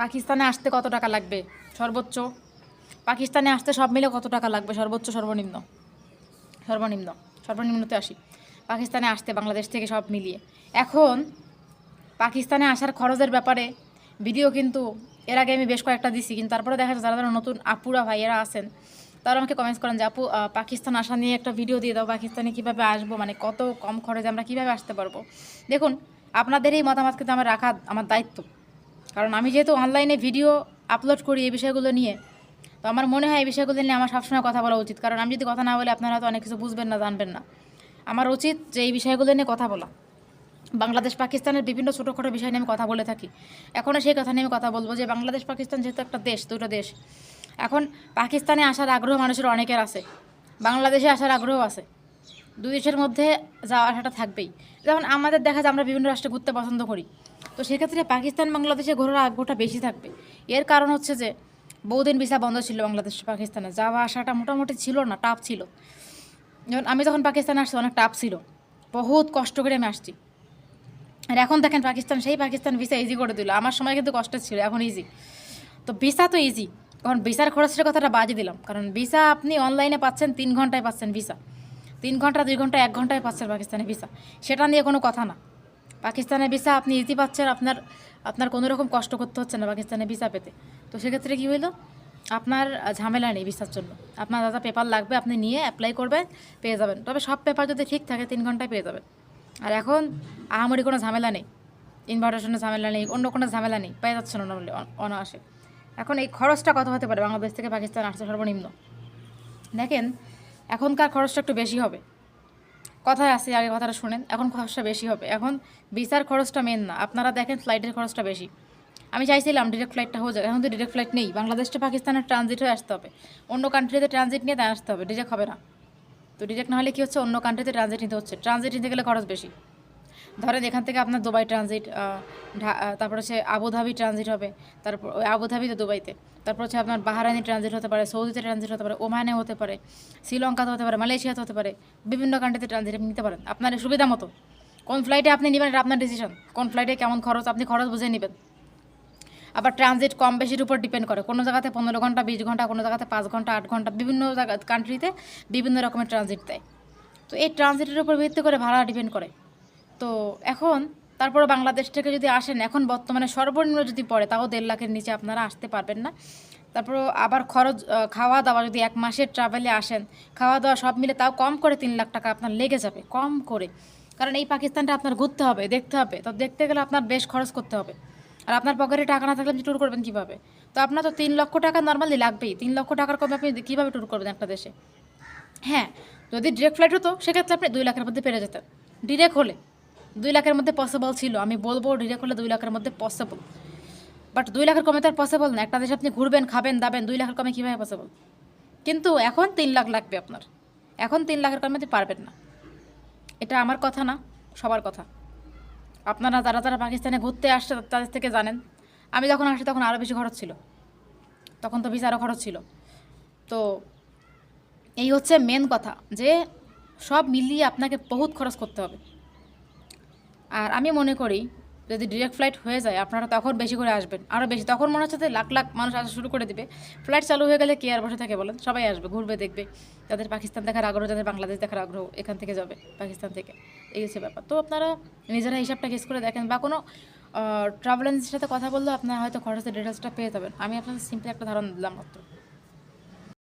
পাকিস্তানে আসতে কত টাকা লাগবে? সর্বোচ্চ। পাকিস্তানে আসতে সব মিলে কত টাকা লাগবে? সর্বোচ্চ, সর্বনিম্ন। সর্বনিম্ন, সর্বনিম্নতে আসি। পাকিস্তানে আসতে, বাংলাদেশ থেকে সব মিলিয়ে। এখন পাকিস্তানে আসার খরচের ব্যাপারে ভিডিও কিন্তু এর আগে আমি বেশ কয়েকটা দিছি, কিন্তু তারপরে দেখা যাচ্ছে যারা যারা নতুন আপুরা, ভাইয়েরা আছেন, তারা আমাকে কমেন্টস করেন যে, আপু পাকিস্তান আসা নিয়ে একটা ভিডিও দিয়ে দাও, পাকিস্তানে কীভাবে আসব? মানে কত কম খরচে আমরা কীভাবে আসতে পারব? দেখুন, আপনাদের এই মতামত কিন্তু আমার রাখা, আমার দায়িত্ব। কারণ আমি যেহেতু অনলাইনে ভিডিও আপলোড করি এই বিষয়গুলো নিয়ে, তো আমার মনে হয় এই বিষয়গুলো নিয়ে আমার সবসময় কথা বলা উচিত। কারণ আমি যদি কথা না বলে, আপনারা হয়তো অনেক কিছু বুঝবেন না, জানবেন না। আমার উচিত যে এই বিষয়গুলো নিয়ে কথা বলা। বাংলাদেশ পাকিস্তানের বিভিন্ন ছোটোখাটো বিষয় নিয়ে আমি কথা বলে থাকি। এখনও সেই কথা নিয়ে আমি কথা বলব যে বাংলাদেশ পাকিস্তান যেহেতু একটা দেশ, দুটো দেশ, এখন পাকিস্তানে আসার আগ্রহ মানুষের অনেকের আছে। বাংলাদেশে আসার আগ্রহ আছে। দুই দেশের মধ্যে যাওয়া আসাটা থাকবেই। যেমন আমাদের দেখা যায়, আমরা বিভিন্ন রাষ্ট্রে ঘুরতে পছন্দ করি। তো সেক্ষেত্রে পাকিস্তান, বাংলাদেশে ঘোরার আগ্রহটা বেশি থাকবে। এর কারণ হচ্ছে যে, বহুদিন ভিসা বন্ধ ছিল বাংলাদেশ, পাকিস্তানে। যাওয়া আসাটা মোটামুটি ছিল না টাফ ছিল। যেমন আমি যখন পাকিস্তানে আসছি, অনেক টাফ ছিল। বহুত কষ্ট করে আমি আসছি। আর এখন দেখেন পাকিস্তান, সেই পাকিস্তান ভিসা ইজি করে দিল। আমার সময় কিন্তু কষ্ট ছিল, এখন ইজি তো ভিসা তো ইজি এখন ভিসার খরচের কথাটা বাজে দিলাম। কারণ ভিসা আপনি অনলাইনে পাচ্ছেন, তিন ঘন্টায় পাচ্ছেন ভিসা তিন ঘণ্টা, দুই ঘণ্টা, এক ঘন্টায় পাচ্ছেন পাকিস্তানের ভিসা সেটা নিয়ে কোনো কথা না। পাকিস্তানের ভিসা আপনি ইজি পাচ্ছেন, আপনার আপনার কোনো রকম কষ্ট করতে হচ্ছে না পাকিস্তানের ভিসা পেতে। তো সেক্ষেত্রে কী হইল? আপনার ঝামেলা নেই ভিসার জন্য। আপনার যা পেপার লাগবে আপনি নিয়ে অ্যাপ্লাই করবেন, পেয়ে যাবেন। তবে সব পেপার যদি ঠিক থাকে, তিন ঘন্টায় পেয়ে যাবেন। আর এখন আহামরি কোনো ঝামেলা নেই। ইনভার্টেশনের ঝামেলা নেই, অন্য কোনো ঝামেলা নেই। পেয়ে যাচ্ছে না নর্মালি অনায়াসে। এখন এই খরচটা কত হতে পারে? বাংলাদেশ থেকে পাকিস্তান আসতে সর্বনিম্ন। দেখেন, এখনকার খরচটা একটু বেশি হবে। কথায় আসি আগে কথাটা শুনেন। এখন খরচটা বেশি হবে। এখন ভিসার খরচটা মেন না। আপনারা দেখেন ফ্লাইটের খরচটা বেশি। আমি চাইছিলাম ডিরেক্ট ফ্লাইটটা হয়ে যাবে এখন তো ডিরেক্ট ফ্লাইট নেই। বাংলাদেশ to পাকিস্তানের ট্রানজিট হয়ে আসতে হবে। অন্য কান্ট্রিতে ট্রানজিট নিয়ে তাই আসতে হবে। ডিরেক্ট হবে না। তো ডিরেক্ট না হলে কী হচ্ছে? অন্য কান্ট্রিতে ট্রানজিট নিতে হচ্ছে। ট্রানজিট নিতে গেলে খরচ বেশি। ধরেন এখান থেকে আপনার দুবাই ট্রানজিট তারপর হচ্ছে আবুধাবি ট্রানজিট হবে, তারপর ওই আবুধাবি তো দুবাইতে, তারপর হচ্ছে আপনার বাহারানি ট্রানজিট হতে পারে, সৌদিতে ট্রানজিট হতে পারে, ওমানে হতে পারে, শ্রীলঙ্কাতে হতে পারে, মালয়েশিয়াতে হতে পারে, বিভিন্ন কান্ট্রিতে ট্রানজিট নিতে পারেন, আপনার সুবিধা মতো। কোন ফ্লাইটে আপনি নেবেন এটা আপনার ডিসিশন কোন ফ্লাইটে কেমন খরচ আপনি খরচ বুঝে নেবেন। আবার ট্রানজিট কম বেশির উপর ডিপেন্ড করে, কোনো জায়গাতে পনেরো ঘণ্টা, বিশ ঘণ্টা, কোনো জায়গাতে পাঁচ ঘণ্টা, আট ঘণ্টা, বিভিন্ন জায়গা কান্ট্রিতে বিভিন্ন রকমের ট্রানজিট দেয়। তো এই ট্রানজিটের উপর ভিত্তি করে ভাড়া ডিপেন্ড করে। তো এখন তারপরে বাংলাদেশ থেকে যদি আসেন, এখন বর্তমানে সর্বনিম্ন যদি পড়ে, তাও দেড় লাখের নিচে আপনারা আসতে পারবেন না। তারপর আবার খরচ খাওয়া দাওয়া যদি এক মাসের ট্রাভেলে আসেন খাওয়া দাওয়া সব মিলে তাও কম করে তিন লাখ টাকা আপনার লেগে যাবে, কম করে। কারণ এই পাকিস্তানটা আপনার ঘুরতে হবে, দেখতে হবে। তো দেখতে গেলে আপনার বেশ খরচ করতে হবে। আর আপনার পকেটে টাকা না থাকলে আপনি ট্যুর করবেন কীভাবে? তো আপনার তো তিন লক্ষ টাকা নর্মালি লাগবেই। তিন লক্ষ টাকার কমে আপনি কীভাবে ট্যুর করবেন একটা দেশে? হ্যাঁ যদি ডিরেক্ট ফ্লাইট হতো, সেক্ষেত্রে আপনি দুই লাখের মধ্যে পেরে যেতেন। ডিরেক্ট হলে। দুই লাখের মধ্যে পসিবল ছিল। আমি বলব ডিরেক্ট করলে দুই লাখের মধ্যে পসিবল বাট দুই লাখের কমে তো আর পসিবল না। একটা দেশে আপনি ঘুরবেন, খাবেন, দাবেন, দুই লাখের কমে কীভাবে পসিবল কিন্তু এখন তিন লাখ লাগবে আপনার। এখন তিন লাখের কমে আপনি পারবেন না। এটা আমার কথা না, সবার কথা। আপনারা যারা যারা পাকিস্তানে ঘুরতে আসছে, তাদের থেকে জানেন। আমি যখন আসি তখন আরও বেশি খরচ ছিল। তখন তো আরও খরচ ছিল। তো এই হচ্ছে মেন কথা যে সব মিলিয়ে আপনাকে বহুত খরচ করতে হবে। আর আমি মনে করি, যদি ডিরেক্ট ফ্লাইট হয়ে যায়, আপনারা তখন বেশি করে আসবেন। আরও বেশি, তখন মনে হচ্ছে লাখ লাখ মানুষ আসা শুরু করে দিবে। ফ্লাইট চালু হয়ে গেলে কে আর বসে থাকে বলেন? সবাই আসবে, ঘুরবে, দেখবে। যাদের পাকিস্তান দেখার আগ্রহ, যাদের বাংলাদেশ দেখার আগ্রহ, এখান থেকে যাবে, পাকিস্তান থেকে। এই হচ্ছে ব্যাপার। তো আপনারা নিজেরা হিসাবটা কেস করে দেখেন বা কোনো ট্রাভেল এজেন্সির সাথে কথা বললেও আপনারা হয়তো খরচের ডিটেলসটা পেয়ে যাবেন। আমি আপনাদের সিম্পলি একটা ধারণা দিলাম মাত্র।